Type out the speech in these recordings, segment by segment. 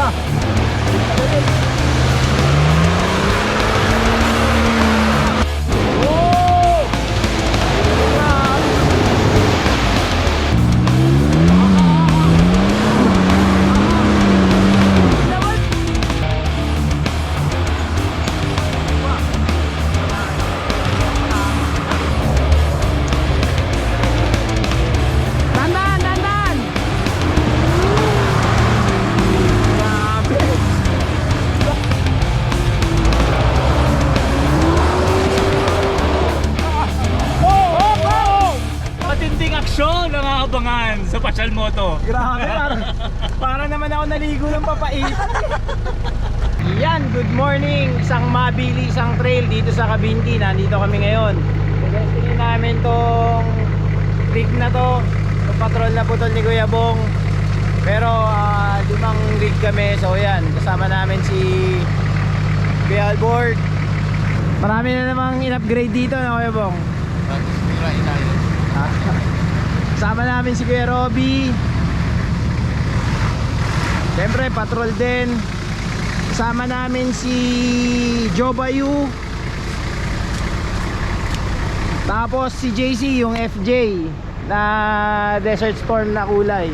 Ba? Oh! Isang trail dito sa Kabinti. Nandito kami ngayon. Testingin namin tong rig na to. Itong patrol na putol ni Kuya Bong. Pero ah, limang rig kami. So yan, kasama namin si Kuya. Marami na namang in-upgrade dito na Kuya Bong. Ah, Kasama namin si Kuya Robby. Siyempre, patrol din. Kasama namin si Joe Bayu. Tapos si JC, yung FJ na Desert Storm na kulay.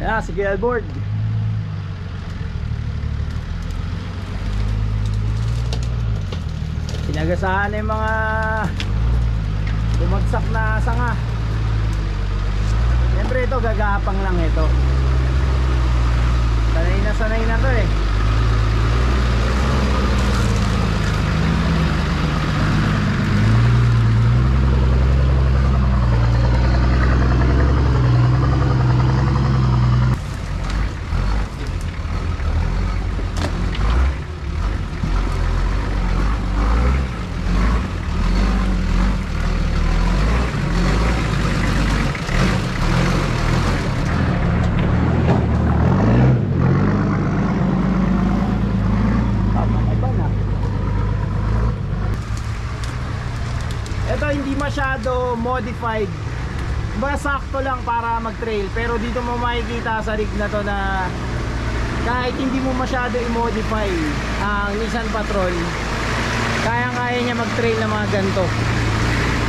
Ayan si Albord. Pinagasahan na yung mga bumagsak na sanga. Siyempre ito, gagapang lang ito. Sanay na sanay na to eh. Tama ka ba na? Ito hindi masyado modified. Ba sakto lang para mag-trail pero dito mo makikita sa rig na to na kahit hindi mo masyado i-modify ang Nissan Patrol kaya-kaya niya mag-trail ng mga ganito.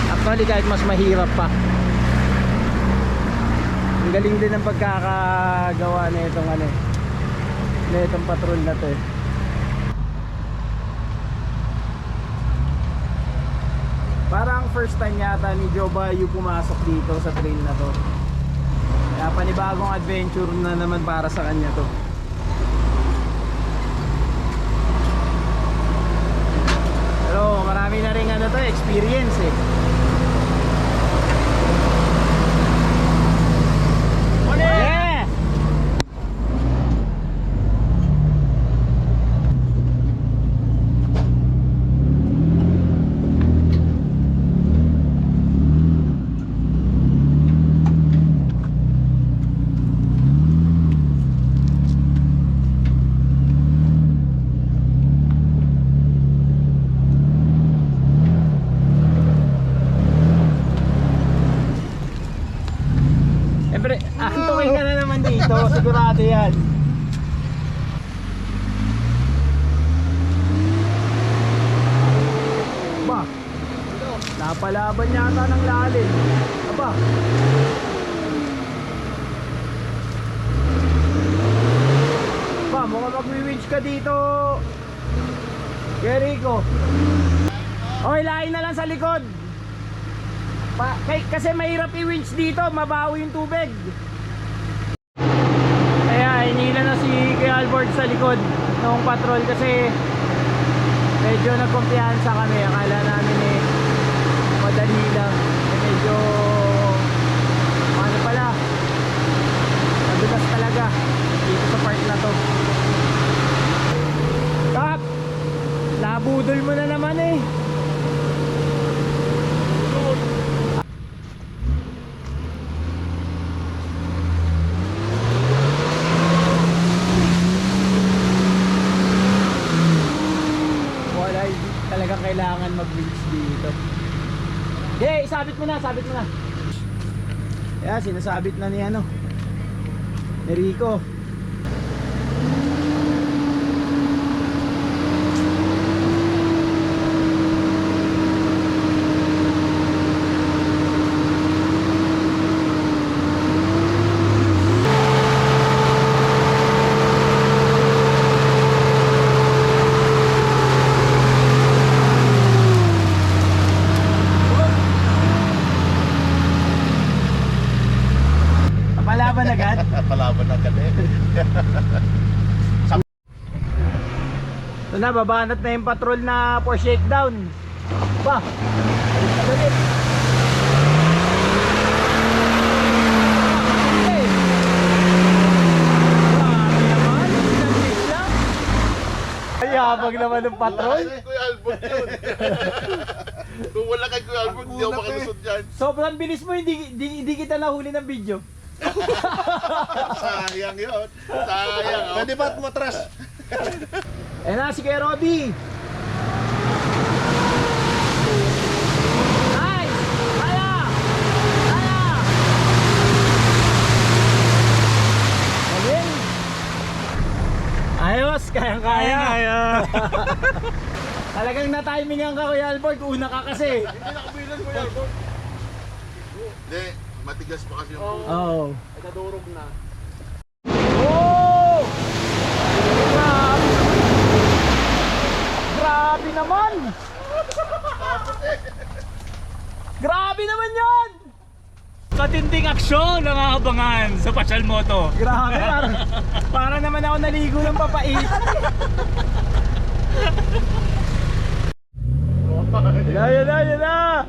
Actually kahit mas mahirap pa. Ang galing din ng pagkakagawa na itong ano na itong patrol na to eh Parang first time yata ni Joe Bayo pumasok dito sa trail na to. Kaya panibagong adventure na naman para sa kanya to. Pero marami na rin ano to, experience eh. Yeah! Siyempre, antukin ka na naman dito, sigurado yan. Ba, napalaban yata ng lalim. Aba, ba, mukhang magwi-winch ka dito. Jericho. Okay, lain na lang sa likod. Pa, kay, kasi mahirap i-winch dito, mabaho yung tubig. Kaya inila na si Kuya Albert sa likod ng patrol kasi medyo nagkumpiyansa kami. Akala namin eh madali lang. Eh, medyo ano pala madulas talaga dito sa part na to. Kap! Nabudol mo na naman eh. sabit mo na, sabit mo na. Yeah, sinasabit na ni ano. Ni Rico. Na, babanat na yung patrol na for shakedown. Ba? Okay. Grabe naman, ng patrol. Wala kay Kuya Albert yun. Kung wala kay Kuya Albert, hindi ako makalusot dyan. Sobrang bilis mo, hindi, hindi, hindi kita nahuli ng video. Sayang yun. Sayang. oh. Pwede ba matras? Ayan na, si Kuya Robby. Ayos! Kayang-kaya! Kaya. Talagang na-timingan ka, Kuya Albert. Una ka kasi. Hindi nakabilan Kuya Albert. Hindi, matigas pa kasi yung Oo. Oh. Nadurog na. Oh! Grabe! Grabe naman! Grabe naman yon! Katinding aksyon ang aabangan sa Pasyal Moto. Grabe, parang, parang naman ako naligo ng papait. Yan yan na, yan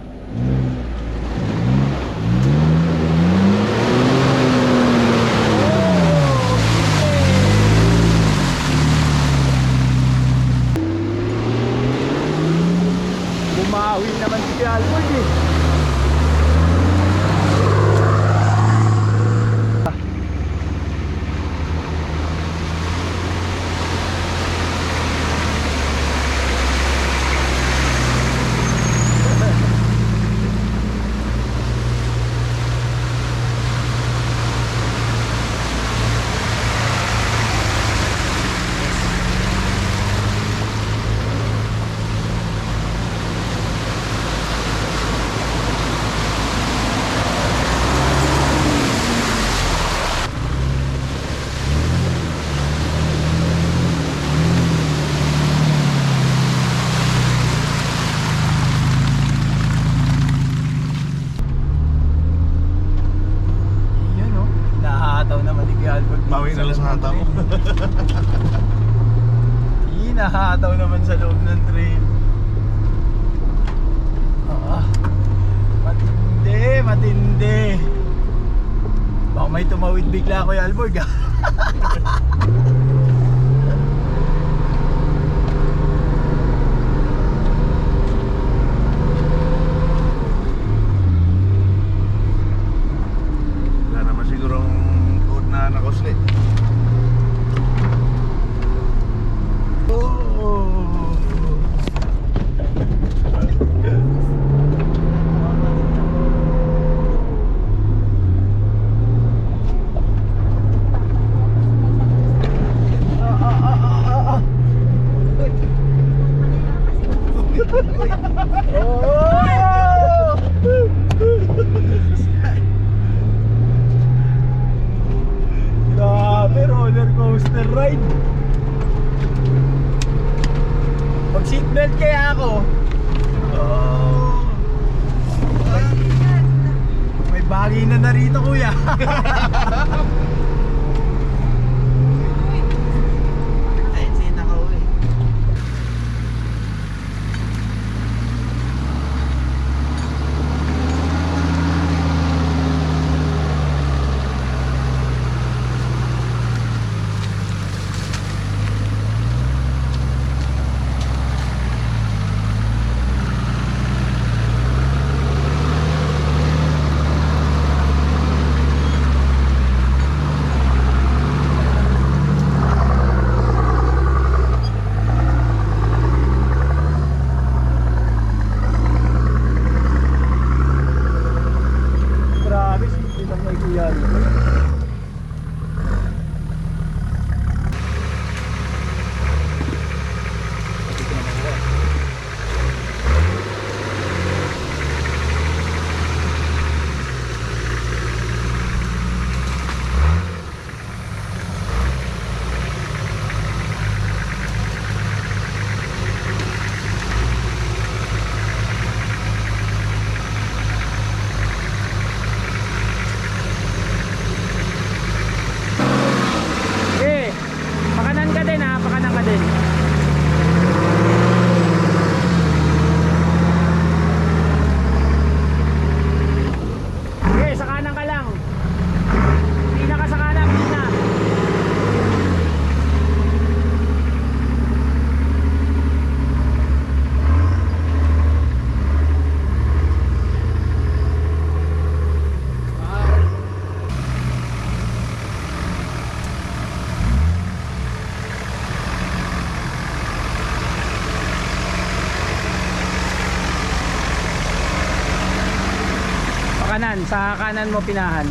Kanan, sa kanan mo pinahan.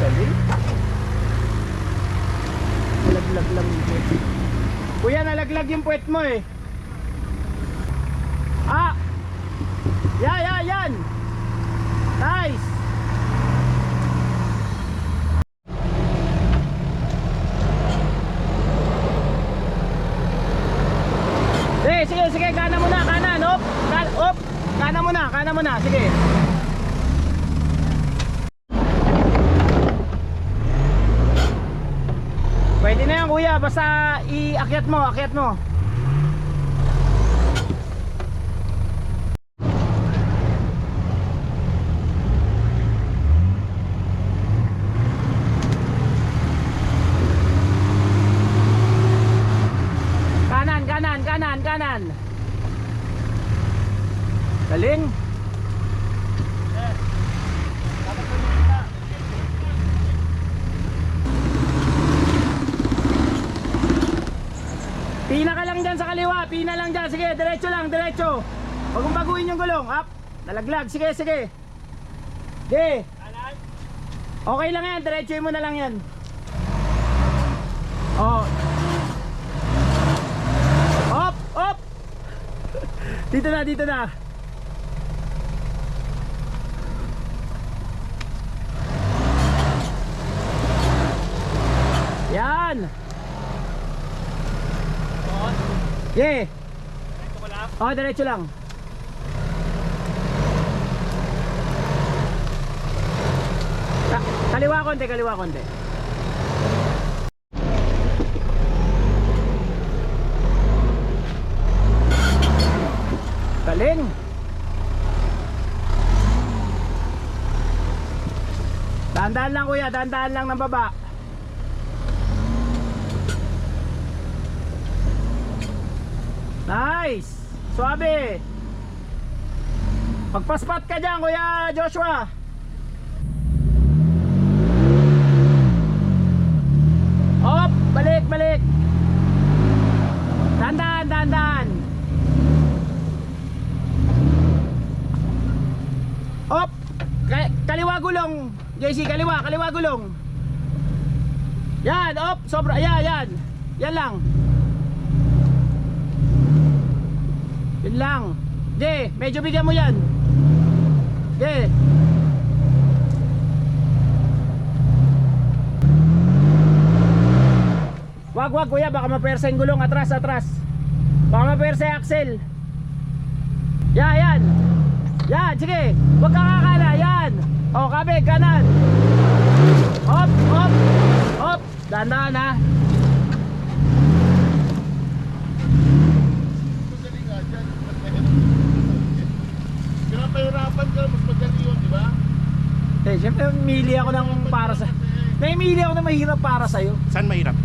Dali. Nalaglag lang yung puwet. Kuya, nalaglag yung puwet mo eh. Ah! Ya, ya, yan! Nice! Sige, sige, sige, kanan muna, kanan, op, kan, op, kanan muna, kanan muna, sige. Pwede na basta iakyat mo, akyat mo. Kanan, kanan, kanan, kanan. Galing. Pina ka lang dyan sa kaliwa, pina lang dyan. Sige, lang, diretso. Huwag mong baguhin yung gulong. Up, nalaglag. Sige, sige. Sige. Okay lang yan, diretso mo na lang yan. Oh, Op! Op! Dito na, dito na. Yan! Yeah! Oh, diretso lang. Ka kaliwa konti, kaliwa konti. Galing. Dahan-dahan lang kuya, dahan-dahan lang ng baba. Nice! Suabe! Pagpaspat ka dyan kuya Joshua! Op! Balik, balik! Dahan-dahan, dahan-dahan! Op! Ka- kaliwa gulong. JC, kaliwa, kaliwa gulong. Yan, op, sobra, yan, yan. Yan lang. Yan lang. J, medyo bigyan mo yan. J. Wag, wag kuya, baka mapersa yung gulong. Atras, atras. Baka mapersa yung axle. Yan, yan. Yan, sige. Huwag kang. Yan. O, kabig, kanan. Hop, hop, hop. Dahan-dahan ha. Madali nga dyan. Pinapahirapan ka, mas madali yun, di ba? Eh, syempre, mili ako ng para sa... Naimili ako ng mahirap para sa'yo. Saan mahirap?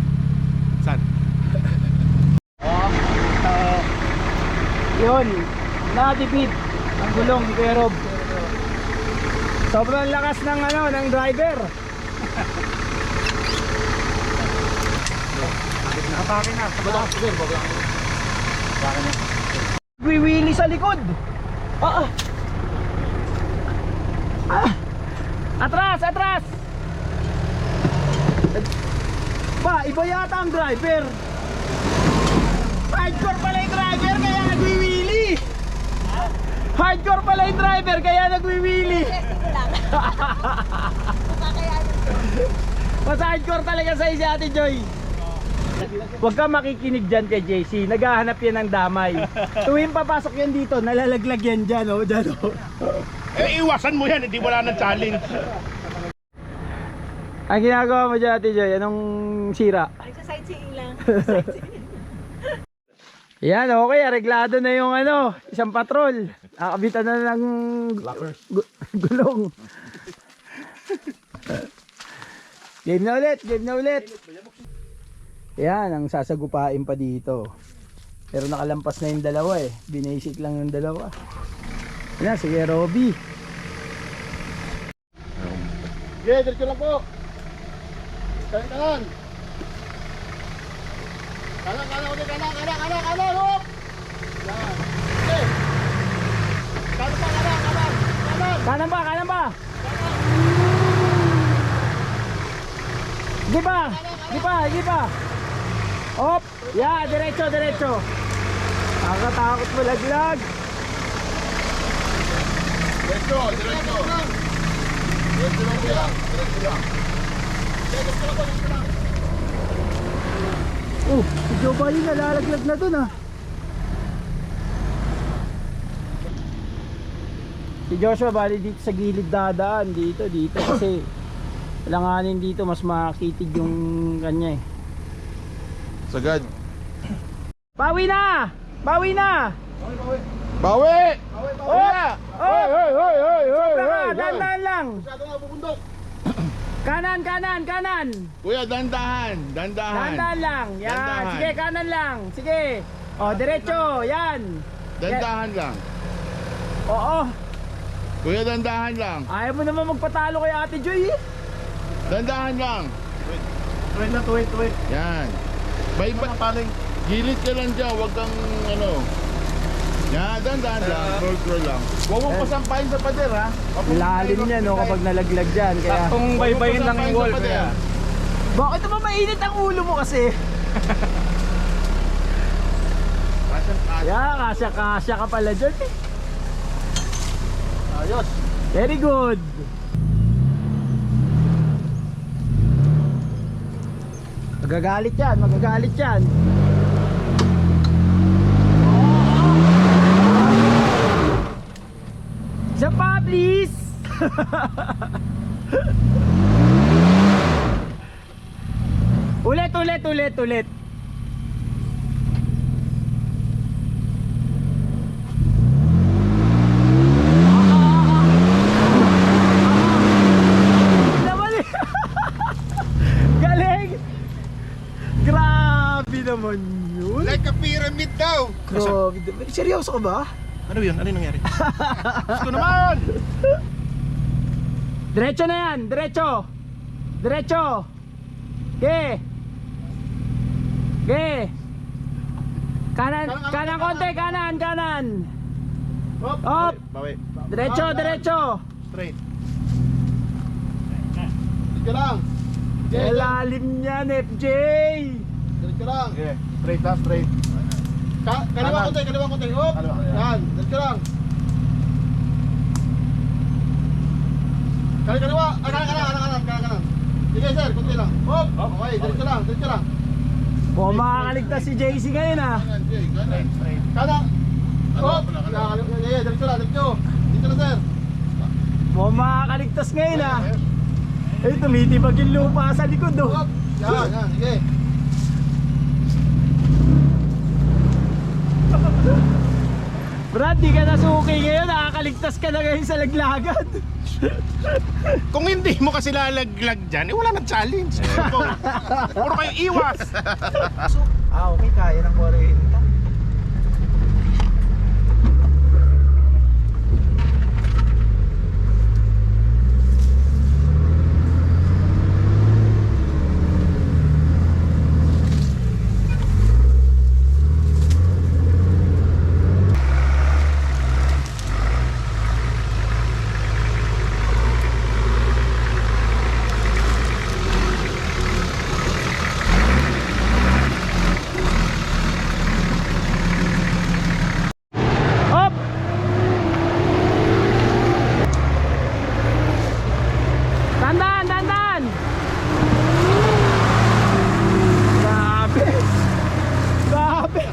Saan? Oh, uh, yun. Na-defeat ang gulong ni Kuya Rob. Sobrang lakas ng ano, ng driver. Nakapake na. Wiwili sa likod. Ah, ah. Ah. Atras, atras. Ba, iba yata ang driver. Hardcore pala yung driver kaya nagwiwili. Hardcore pala yung driver kaya nagwiwili. Mas hardcore talaga sa si Ate Joy. Huwag ka makikinig dyan kay JC. Naghahanap yan ng damay. Tuwing papasok yan dito, nalalaglag yan dyan, oh, dyan, oh. Eh, iwasan mo yan. Hindi wala ng challenge. Ang ginagawa mo dyan, Ate Joy, anong sira? Nagsa-sightseeing lang. Yan, okay, areglado na yung ano, isang patrol. Nakabitan na ng gu- gulong. game na ulit, game na ulit. Yan, ang sasagupain pa dito. Pero nakalampas na yung dalawa eh. Binasic lang yung dalawa. Yan, sige Robby. Yeah, diretso lang po. Kanan, kanan. Kanan, kanan, ulit, kanan, kanan, kanan, kanan, hop! Yan. Okay. Kanan pa, kanan, kanan, kanan. Kanan ba, kanan ba? Di ba? Di ba? Di ba? Op! Yeah, diretso, diretso. Nakakatakot mo laglag. Diretso, diretso. Diretso lang kuya. Lang. Oh, si Joe Biden nalalaglag na dun ah. Si Joshua bali dito sa gilid dadaan dito dito kasi langanin dito mas makitid yung kanya eh. Sagad. Bawi na! Bawi na! Bawi! Oh! Oh! Hoy, hoy, hoy, hoy, Baka, hoy, hoy. dandan lang! Masyado nga bubundok. Kanan, kanan, kanan! Kuya, dandahan, dandahan. Dandan lang! Yan! Dandahan. Sige, kanan lang! Sige! Oh, diretso! Yan! Dandahan lang. Oo! Kuya, dandahan lang. Ayaw mo naman magpatalo kay Ate Joy eh! Dandahan lang. Tuwid na, tuwid, tuwid. Yan. Bay ba paling gilid ka lang dyan, wag kang ano. Yan, dandahan lang, roll roll lang. Huwag mo pasampahin sa pader ha. Lalim niya no kapag nalaglag dyan kaya Kung baybayin lang yung wall. Bakit naman mainit ang ulo mo kasi? Yeah, kasya kasya ka pala dyan eh. Ayos. Very good. Magagalit yan, magagalit yan. ulit, ulit, ulit, ulit. Naman yun. Like a pyramid daw. Grabe. Seryoso ka ba? Ano yun? Ano yung nangyari? Gusto naman. Diretso na yan, diretso. Diretso. Ge. Ge. Kanan, kanan konti, kanan, kanan. Hop. Bawi. Diretso, diretso. Straight. Diretso lang. Elalim niyan, FJ. Diretso lang. Straight ha, straight. Ka kaliwa konti, kaliwa konti. Hop. Yan, diretso lang. Kali kaliwa. Ah, kanan, kanan, kanan, kanan, kanan, kanan. Sige, sir, konti lang. Hop. Okay, diretso lang, diretso lang. Mukhang makakaligtas si JC ngayon ah. Kanan, kanan. Kanan. Hop. Kanan, kanan. Yeah, diretso lang, diretso. Dito na, sir. Mukhang makakaligtas ngayon ah. Eh, tumitibag yung lupa sa likod oh. Hop. Yan, yan, sige. Brad, di ka nasuki ngayon. Nakakaligtas ka na ngayon sa laglagan. Kung hindi mo kasi lalaglag dyan, eh wala nang challenge. Puro kayo iwas. Ah, okay. Kaya ng 40. Hop! Dandan, dandan! Grabe! Grabe!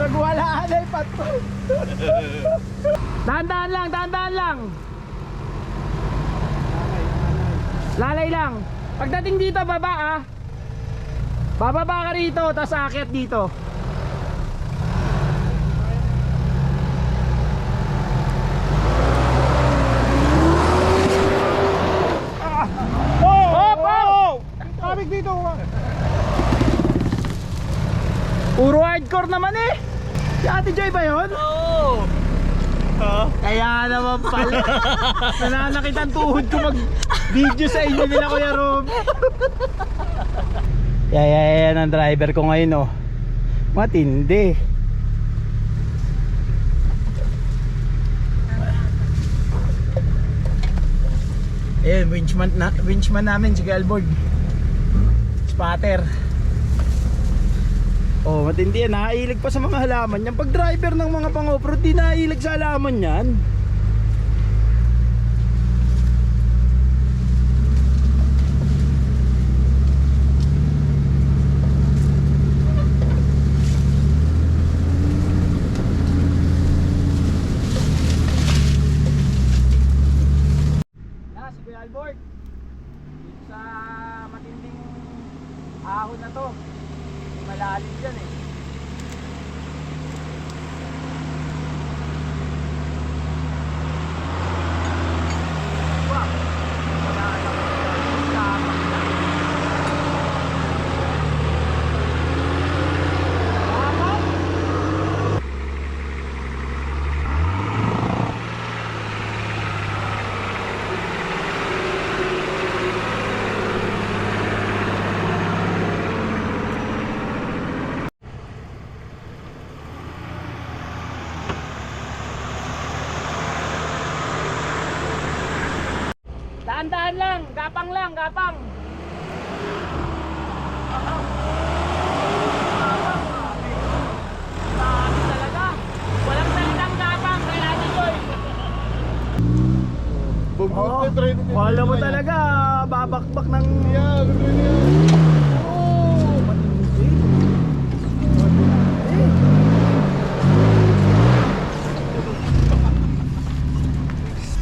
Nagwala na yung patrol. Dandan lang, dandan lang! Lalay lang. Pagdating dito, baba ah. Bababa ka rito, tapos aakyat dito. Hop, hop! Kabig dito. Puro hardcore naman eh. Si Ate Joy ba yun? Oo. Kaya naman pala. Nananakit ang tuhod ko mag-video sa inyo nila Kuya Rob. Yeah, yeah, yeah, ang driver ko ngayon oh. Matindi. Ayan, winchman, na, winchman namin si Galborg. Spatter. Oh, matindi yan. Nakailig pa sa mga halaman yan. Pag driver ng mga pang-offroad, di nakailig sa halaman yan. Na, si Kuya Albert. Dito sa matinding ahon na to. Malalim dyan eh. Wow. Wala lang. Tapang na. Tapang. Lang, gapang lang, gapang. Train. Wala mo talaga, babakbak ng... Yeah. Oh. Eh.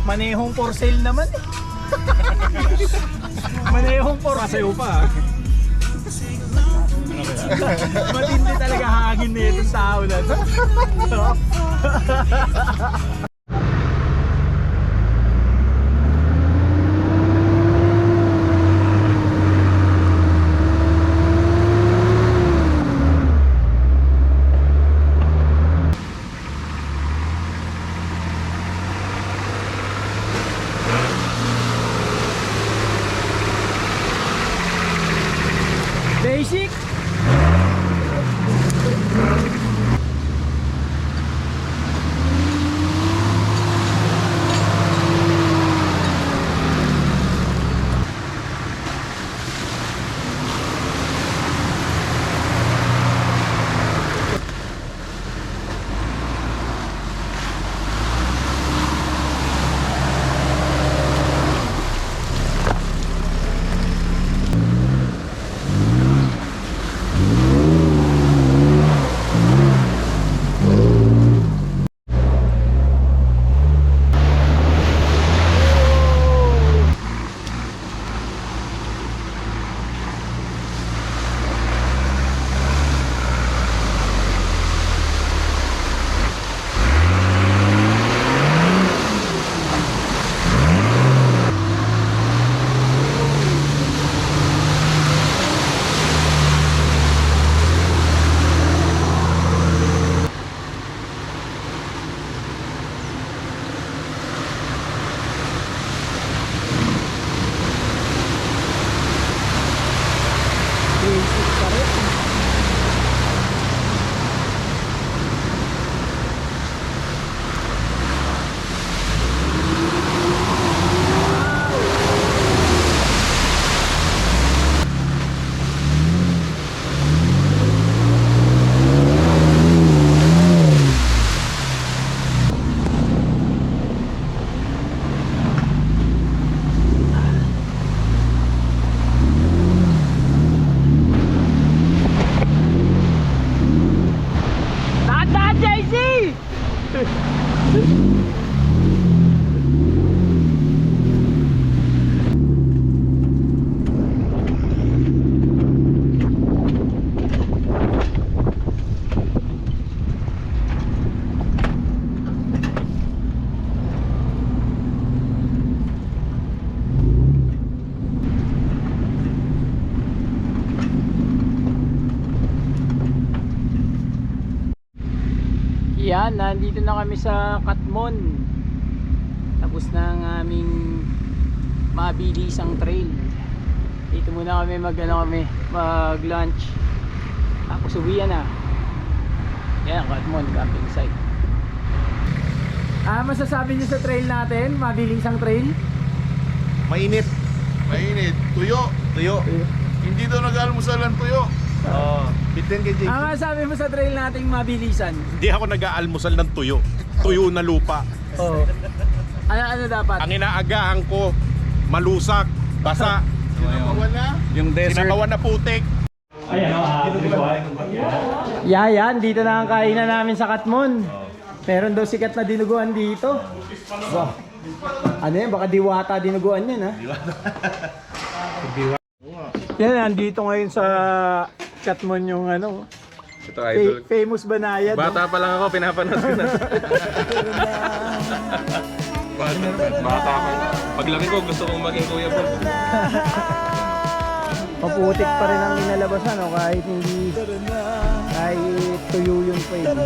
Manehong for sale naman eh. Manehong for sale. pa. Matindi talaga hangin nito sa ulan. Basic. Nandito na kami sa Katmon. Tapos na ang aming mabilisang trail. Dito muna kami mag ano kami, mag lunch. Tapos uwian na. Yan, Katmon, camping site. Ah, masasabi niyo sa trail natin, mabilisang trail? Mainit. Mainit. Tuyo. Tuyo. Hindi daw nag-almusal ng tuyo. Oo. Bitin kay JP. Ah, masabi mo sa trail natin mabilisan? Hindi ako nag-aalmusal ng tuyo. Tuyo na lupa. Oo. Ano, ano dapat? Ang inaagahan ko, malusak, basa, Wala. Yung sinabawan na putik. Yeah, yan. Dito na ang kainan namin sa Katmon. Meron daw sikat na dinuguan dito. Wow. Ano yan? Baka diwata dinuguan yan, ha? yan, nandito ngayon sa Cut mo yung ano. Ito idol. Fa- famous banayad. Bata pa lang ako, pinapanood ko na. bata, bata pa lang. Paglaki ko, gusto kong maging kuya po. Maputik pa rin ang inalabasan no? kahit hindi kahit tuyo yung frame.